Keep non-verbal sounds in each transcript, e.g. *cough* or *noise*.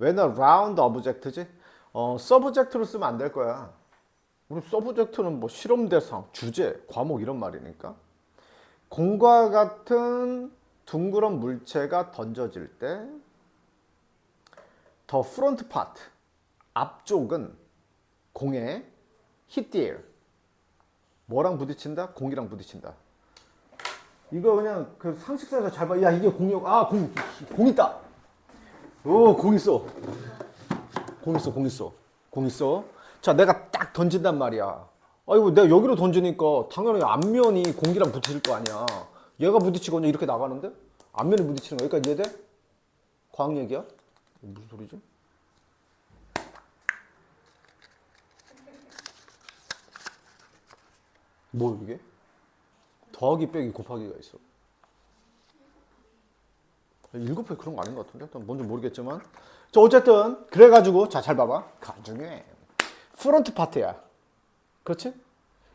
왜냐 round object지? 어, subject로 쓰면 안 될 거야. 우리 subject는 뭐 실험 대상, 주제, 과목 이런 말이니까. 공과 같은 둥그런 물체가 던져질 때 더 프론트 파트 앞쪽은 공에 hit the air 뭐랑 부딪힌다? 공이랑 부딪힌다. 이거 그냥 그 상식선에서 잘 봐. 야 이게 공이고 아공 공 있다. 오 공 있어. 공 있어 공 있어 공 있어. 자 내가 딱 던진단 말이야. 아이고 내가 여기로 던지니까 당연히 앞면이 공기랑 부딪힐 거 아니야. 얘가 부딪히거나 이렇게 나가는데 앞면이 부딪히는 거 여기까지 이해돼? 과학 얘기야? 무슨 소리지? 뭐 이게? 더하기 빼기 곱하기가 있어. 일곱회 그런 거 아닌 것 같은데? 뭔지 모르겠지만. 자, 어쨌든, 그래가지고, 자, 잘 봐봐. 가중에, 프론트 파트야. 그렇지?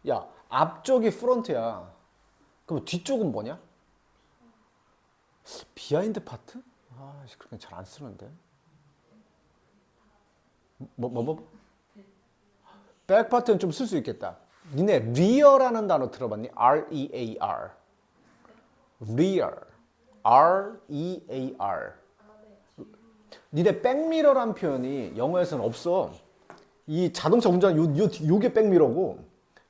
야, 앞쪽이 프론트야. 그럼 뒤쪽은 뭐냐? 비하인드 파트? 아, 그렇게 잘 안 쓰는데. 뭐, 뭐, 뭐? 백 파트는 좀 쓸 수 있겠다. 니네 rear라는 단어 들어봤니? R-E-A-R. Rear. R-E-A-R. 니네 백미러란 표현이 영어에서는 없어. 이 자동차 운전 요, 요, 요게 백미러고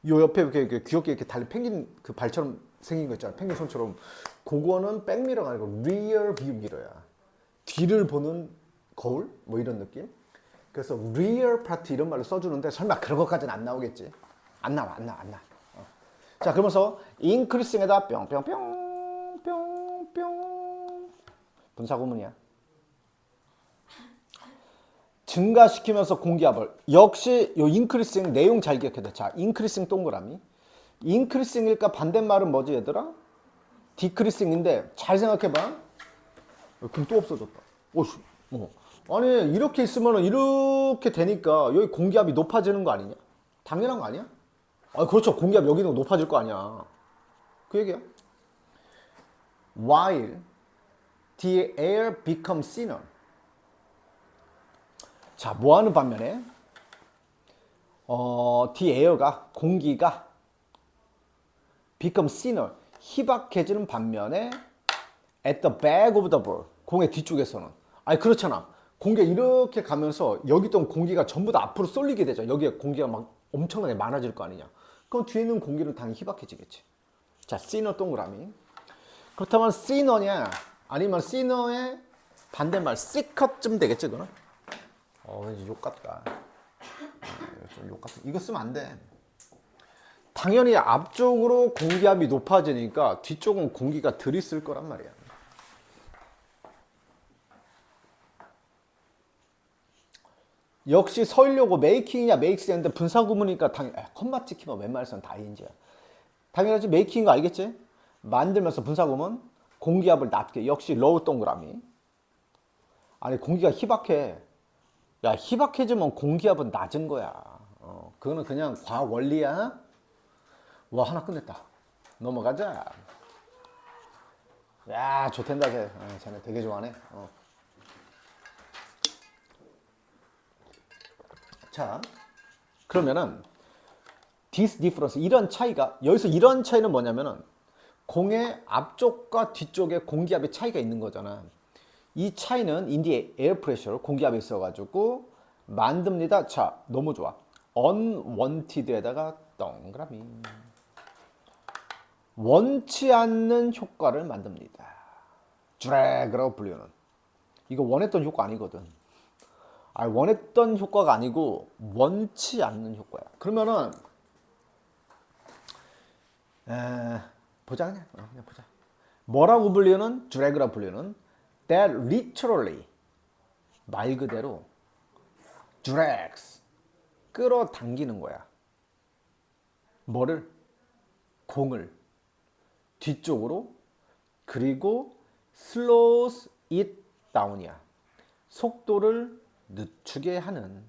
요 옆에 이렇게, 이렇게 귀엽게 이렇게 달리 펭귄 그 발처럼 생긴 거 있잖아. 펭귄 손처럼. 그거는 백미러가 아니고 rear view 미러야. 뒤를 보는 거울? 뭐 이런 느낌? 그래서 rear part 이런 말로 써주는데 설마 그런 것까지는 안 나오겠지. 안 나와, 안 나와, 안 나와. 어. 자, 그러면서 increasing에다 뿅뿅뿅 뿅뿅 분사 구문이야. 증가시키면서 공기압을 역시 요 increasing 내용 잘 기억해야 돼. 자, increasing 동그라미. increasing일까 반대말은 뭐지 얘들아? decreasing인데 잘 생각해봐. 그럼 또 없어졌다. 오씨, 어. 아니 이렇게 있으면 이렇게 되니까 여기 공기압이 높아지는 거 아니냐? 당연한 거 아니야? 아 그렇죠. 공기압 여기는 높아질 거 아니야. 그 얘기야. While the air becomes thinner. 자, 뭐 하는 반면에 어, the air가 공기가 become thinner 희박해지는 반면에 at the back of the ball 공의 뒤쪽에서는 아니 그렇잖아. 공기가 이렇게 가면서 여기 있던 공기가 전부 다 앞으로 쏠리게 되죠. 여기에 공기가 막 엄청나게 많아질 거 아니냐. 그럼 뒤에 있는 공기는 당연히 희박해지겠지. 자, 시너 동그라미. 그렇다면 시너냐 아니면 시너의 반대말 시컷쯤 되겠지, 그거는? 어, 왠지 욕 같다. 어, 좀욕 같다. 이거 쓰면 안 돼. 당연히 앞쪽으로 공기압이 높아지니까 뒤쪽은 공기가 덜 있을 거란 말이야. 역시 서려고 메이킹이냐 메이크스인데 분사 구문이니까 당 컴마 찍히면 웬만해서는 다 인지야. 당연하지 메이킹인 거 알겠지? 만들면서 분사 구문 공기압을 낮게 역시 로우 동그라미. 아니 공기가 희박해. 야 희박해지면 공기압은 낮은 거야. 어, 그거는 그냥 과학 원리야. 와 하나 끝냈다. 넘어가자. 야 좋댄다 쟤. 어, 쟤네 되게 좋아하네. 어. 자, 그러면은 this difference 이런 차이가 여기서 이런 차이는 뭐냐면은 공의 앞쪽과 뒤쪽에 공기압의 차이가 있는 거잖아. 이 차이는 인디의 에어 프레셔 공기압이 있어가지고 만듭니다. 자, 너무 좋아. unwanted에다가 동그라미. 원치 않는 효과를 만듭니다. 드래그라고 불리는. 이거 원했던 효과 아니거든. 아, 원했던 효과가 아니고 원치 않는 효과야. 그러면은 에, 보자 그냥, 어, 그냥 보자. 뭐라고 불리는 드래그라고 불리는 that literally 말 그대로 drags 끌어당기는 거야. 뭐를 공을 뒤쪽으로 그리고 slows it down이야. 속도를 늦추게 하는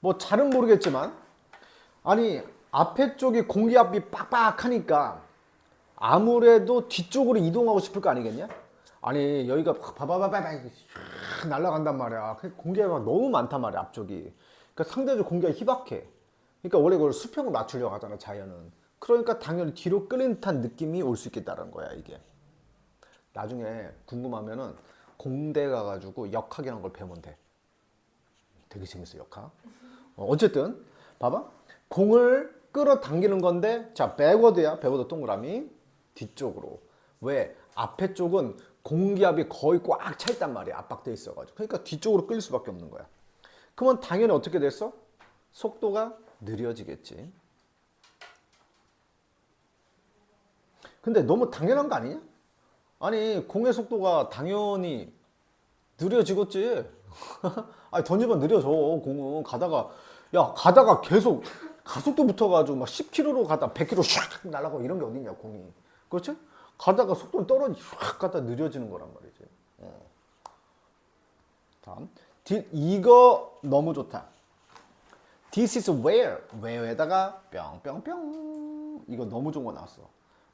뭐 잘은 모르겠지만 아니 앞에 쪽이 공기압이 빡빡하니까 아무래도 뒤쪽으로 이동하고 싶을 거 아니겠냐? 아니 여기가 바바바바바 촥 날아간단 말이야. 그 공기가 너무 많단 말이야 앞쪽이. 그러니까 상대적으로 공기가 희박해. 그러니까 원래 그걸 수평을 맞추려고 하잖아 자연은. 그러니까 당연히 뒤로 끌린 듯한 느낌이 올 수 있겠다는 거야 이게. 나중에 궁금하면은 공대 가가지고 역학이라는 걸 배우면 돼. 되게 재밌어 역학. 어, 어쨌든 봐봐 공을 끌어당기는 건데 자 백워드야 백워드 동그라미 뒤쪽으로 왜 앞에 쪽은 공기압이 거의 꽉 차 있단 말이야 압박돼 있어가지고 그러니까 뒤쪽으로 끌릴 수밖에 없는 거야. 그러면 당연히 어떻게 됐어? 속도가 느려지겠지. 근데 너무 당연한 거 아니냐? 아니 공의 속도가 당연히 느려지겠지. *laughs* 아니 던지면 느려져 공은 가다가 야 가다가 계속 가속도 붙어가지고 막 10km로 가다 100km 샥 날아가고 이런 게 어딨냐 공이 그렇지? 가다가 속도는 떨어지 샥 가다 느려지는 거란 말이지. 어. 다음 디- 이거 너무 좋다. This is where where에다가 뿅뿅뿅 이거 너무 좋은 거 나왔어.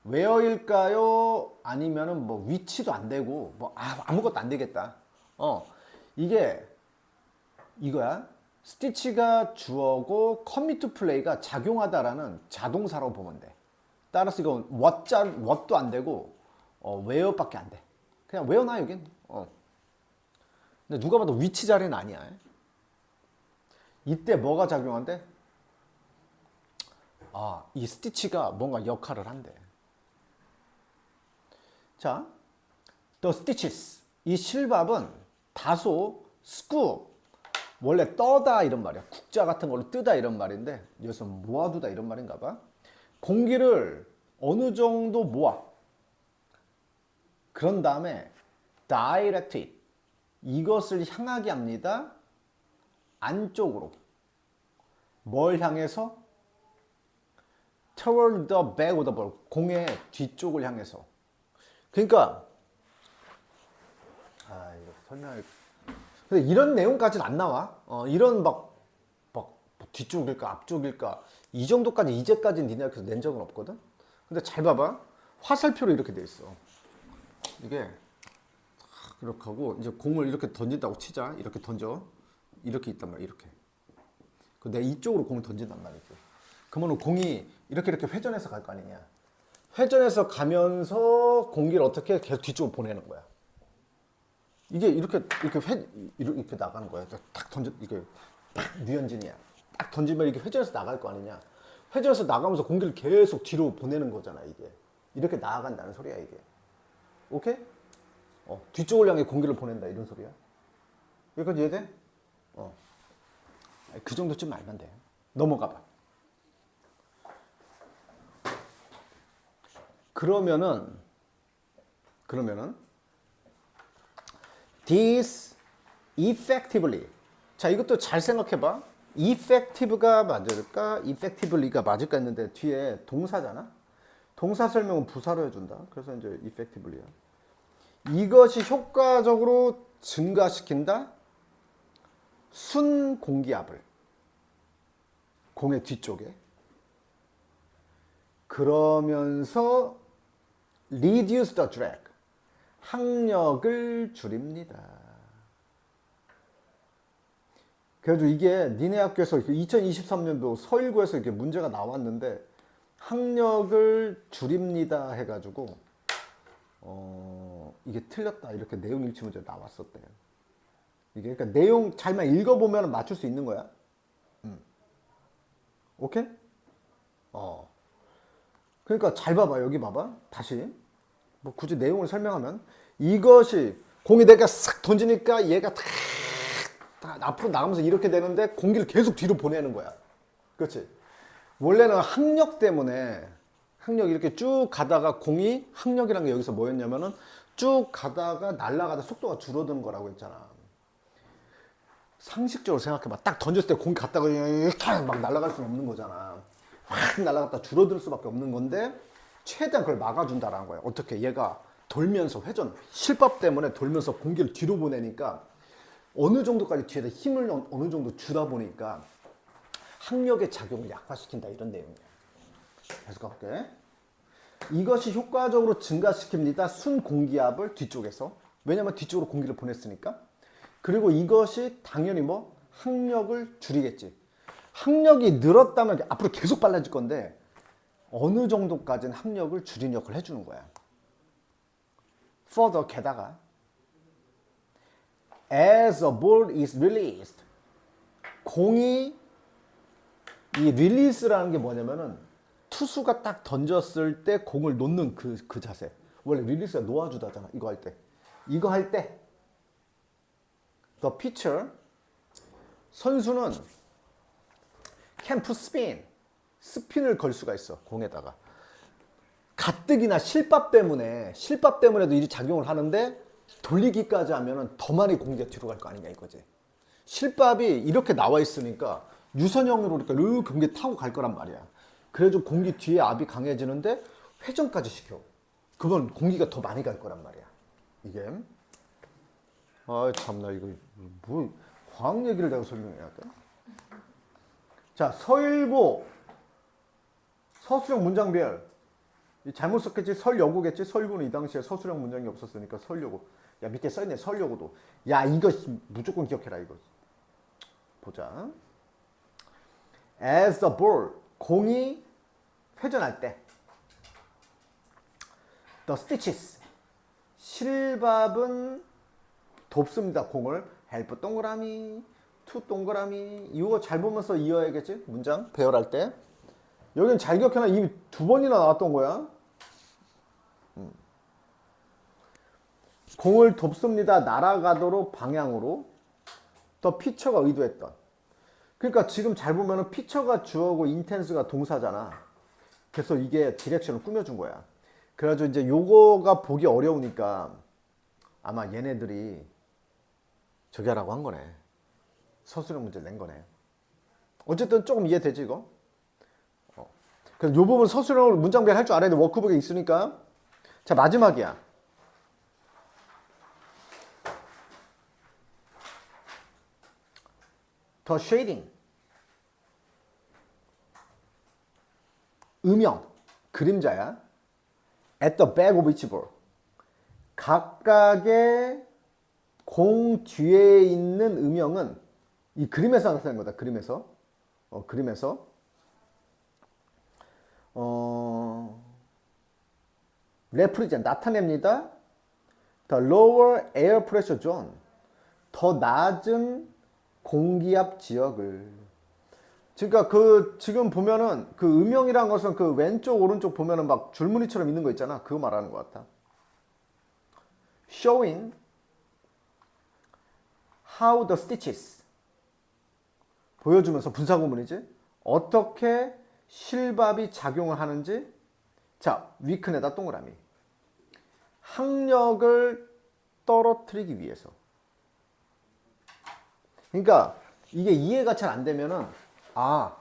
where일까요? 아니면은 뭐 위치도 안 되고 뭐 아, 아무것도 안 되겠다. 어 이게 이거야. 스티치가 주어고 커미트 플레이가 작용하다라는 자동사라고 보면 돼. 따라서 이건 what자 what도 안 되고 어, where밖에 안 돼. 그냥 where나 여긴. 어. 근데 누가 봐도 위치 자리는 아니야. 이때 뭐가 작용한대? 아, 이 스티치가 뭔가 역할을 한대. 자, the stitches. 이 실밥은 다소 scoop. 원래 떠다 이런 말이야. 국자 같은 걸로 뜨다 이런 말인데 여기서 모아두다 이런 말인가 봐. 공기를 어느 정도 모아. 그런 다음에 direct it. 이것을 향하게 합니다. 안쪽으로. 뭘 향해서? toward the back of the ball. 공의 뒤쪽을 향해서. 그러니까 아 이거 설명할 근데 이런 내용까지는 안 나와. 어, 이런 막, 막 뒤쪽일까 앞쪽일까 이 정도까지 이제까지 니네가 그래서 낸 적은 없거든. 근데 잘 봐봐. 화살표로 이렇게 돼 있어. 이게 이렇게 하고 이제 공을 이렇게 던진다고 치자. 이렇게 던져. 이렇게 있단 말이야. 이렇게. 그내 이쪽으로 공을 던진단 말이지. 그러면 공이 이렇게 이렇게 회전해서 갈 거 아니냐. 회전해서 가면서 공기를 어떻게 계속 뒤쪽으로 보내는 거야. 이게 이렇게 이렇게 회 이렇게 나가는 거야. 딱 던져 이게 팍 류현진이야. 딱 던지면 이게 회전해서 나갈 거 아니냐. 회전해서 나가면서 공기를 계속 뒤로 보내는 거잖아 이게. 이렇게 나아간다는 소리야 이게. 오케이? 어, 뒤쪽을 향해 공기를 보낸다 이런 소리야. 여기까지 이해돼? 어. 그 정도쯤 알면 돼. 넘어가 봐. 그러면은 그러면은 this effectively 자 이것도 잘 생각해 봐 effective가 맞을까? effectively가 맞을까 했는데 뒤에 동사잖아? 동사 설명은 부사로 해준다. 그래서 이제 effectively야. 이것이 효과적으로 증가시킨다? 순 공기압을. 공의 뒤쪽에. 그러면서 reduce the drag. 항력을 줄입니다. 그래가지고 이게 니네 학교에서 2023년도 서일고에서 이렇게 문제가 나왔는데 항력을 줄입니다 해가지고 어 이게 틀렸다 이렇게 내용 일치 문제 나왔었대. 이게 그러니까 내용 잘만 읽어보면 맞출 수 있는 거야. 음. 오케이? 어. 그러니까 잘 봐봐 여기 봐봐 다시 뭐 굳이 내용을 설명하면 이것이 공이 내가 싹 던지니까 얘가 탁, 탁 앞으로 나가면서 이렇게 되는데 공기를 계속 뒤로 보내는 거야. 그렇지? 원래는 항력 때문에 항력 이렇게 쭉 가다가 공이 항력이라는 게 여기서 뭐였냐면은 쭉 가다가 날아가다 속도가 줄어드는 거라고 했잖아. 상식적으로 생각해봐. 딱 던졌을 때 공이 갔다가 이렇게 막 날아갈 수는 없는 거잖아. 확 날아갔다 줄어들 수밖에 없는 건데 최대한 그걸 막아준다라는 거야. 어떻게? 얘가 돌면서 회전 실밥 때문에 돌면서 공기를 뒤로 보내니까 어느 정도까지 뒤에다 힘을 어- 어느 정도 주다 보니까 항력의 작용을 약화시킨다 이런 내용이야. 계속 가볼게. 이것이 효과적으로 증가시킵니다. 순 공기압을 뒤쪽에서 왜냐면 뒤쪽으로 공기를 보냈으니까 그리고 이것이 당연히 뭐 학력을 줄이겠지. 학력이 늘었다면 앞으로 계속 빨라질 건데 어느 정도까지는 학력을 줄인 역할을 해주는 거야. further 게다가 as a ball is released 공이 이 릴리스라는 게 뭐냐면은 투수가 딱 던졌을 때 공을 놓는 그, 그 자세. 원래 릴리스가 놓아주다잖아. 이거 할 때. 이거 할 때. The pitcher. 선수는 캠프 스핀. 스핀을 걸 수가 있어. 공에다가. 가뜩이나 실밥 때문에, 실밥 때문에도 이 작용을 하는데 돌리기까지 하면은 더 많이 공기가 뒤로 갈 거 아니냐 이거지. 실밥이 이렇게 나와 있으니까 유선형으로 이렇게 르 경기 타고 갈 거란 말이야. 그래도 공기 뒤에 압이 강해지는데 회전까지 시켜. 그건 공기가 더 많이 갈 거란 말이야. 이게. 아 참나 이거 뭐 과학 얘기를 내가 설명해야 돼? 자 서일보 서술형 문장별 이 잘못 썼겠지 설여고겠지 설고는 이 당시에 서술형 문장이 없었으니까 설여고 야 밑에 써있네 설여고도. 야 이거 무조건 기억해라 이거. 보자. As the ball 공이 회전할 때. The stitches. 실밥은 돕습니다 공을. Help 동그라미. To 동그라미. 이거 잘 보면서 이어야겠지? 문장? 배열할 때. 여기는 잘 기억해놔. 이미 두 번이나 나왔던 거야 음. 공을 돕습니다 날아가도록 방향으로 더 피처가 의도했던 그러니까 지금 잘 보면은 피처가 주어고 인텐스가 동사잖아. 그래서 이게 디렉션을 꾸며준 거야. 그래가지고 이제 요거가 보기 어려우니까 아마 얘네들이 저기 하라고 한 거네. 서술형 문제를 낸 거네. 어쨌든 조금 이해되지 이거? 어. 그래서 요 부분 서술형으로 문장별 할 줄 알아야 돼. 워크북에 있으니까. 자 마지막이야. 더 쉐이딩. 음영 그림자야. At the back of each ball 각각의 공 뒤에 있는 음영은 이 그림에서 나타낸 거다 그림에서. 어, 그림에서. 어 레프리젠 나타냅니다. The lower air pressure zone. 더 낮은 공기압 지역을. 그러니까 그 지금 보면은 그 음영이란 것은 그 왼쪽 오른쪽 보면은 막 줄무늬처럼 있는 거 있잖아. 그거 말하는 것 같아. Showing how the stitches. 보여주면서 분사구문이지. 어떻게 실밥이 작용을 하는지. 자 위큰에다 동그라미. 학력을 떨어뜨리기 위해서 그러니까 이게 이해가 잘 안 되면은 아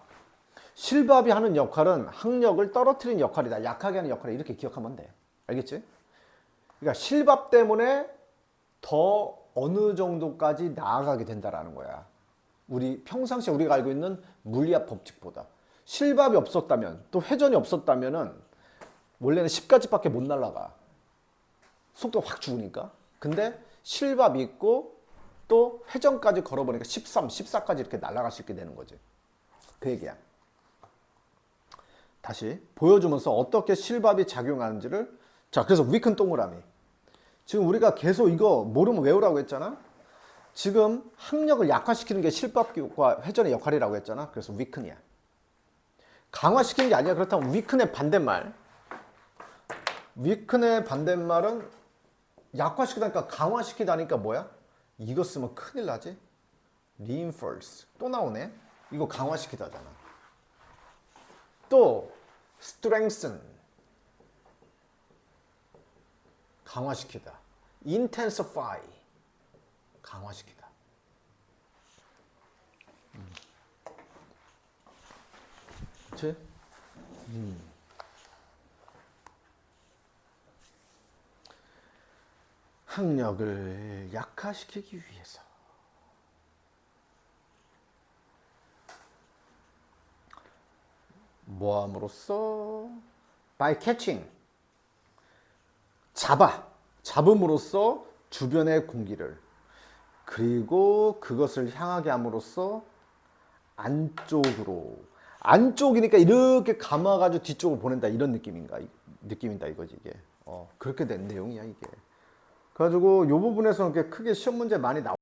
실밥이 하는 역할은 학력을 떨어뜨리는 역할이다. 약하게 하는 역할이다. 이렇게 기억하면 돼. 알겠지? 그러니까 실밥 때문에 더 어느 정도까지 나아가게 된다라는 거야. 우리 평상시에 우리가 알고 있는 물리학 법칙보다 실밥이 없었다면 또 회전이 없었다면은 원래는 10까지밖에 못 날아가. 속도가 확 죽으니까. 근데 실밥이 있고 또 회전까지 걸어보니까 13, 14까지 이렇게 날아갈 수 있게 되는 거지. 그 얘기야. 다시 보여주면서 어떻게 실밥이 작용하는지를 자 그래서 위큰 동그라미 지금 우리가 계속 이거 모르면 외우라고 했잖아 지금 학력을 약화시키는 게 실밥 과 회전의 역할이라고 했잖아 그래서 위큰이야 강화시키는 게 아니야 그렇다면 위큰의 반대말 위큰의 반대말은 약화시키다니까 강화시키다니까 뭐야? 이거 쓰면 큰일 나지? reinforce 또 나오네 이거 강화시키다잖아 또 strengthen 강화시키다 intensify 강화시키다 음. 그치? 음. 학력을 약화시키기 위해서. 모함으로써 by catching 잡아 잡음으로써 주변의 공기를 그리고 그것을 향하게 함으로써 안쪽으로 안쪽이니까 이렇게 감아가지고 뒤쪽으로 보낸다. 이런 느낌인가? 느낌인다 이거지 이게. 어, 그렇게 된 내용이야 이게. 그래가지고 요 부분에서는 크게 시험 문제 많이 나와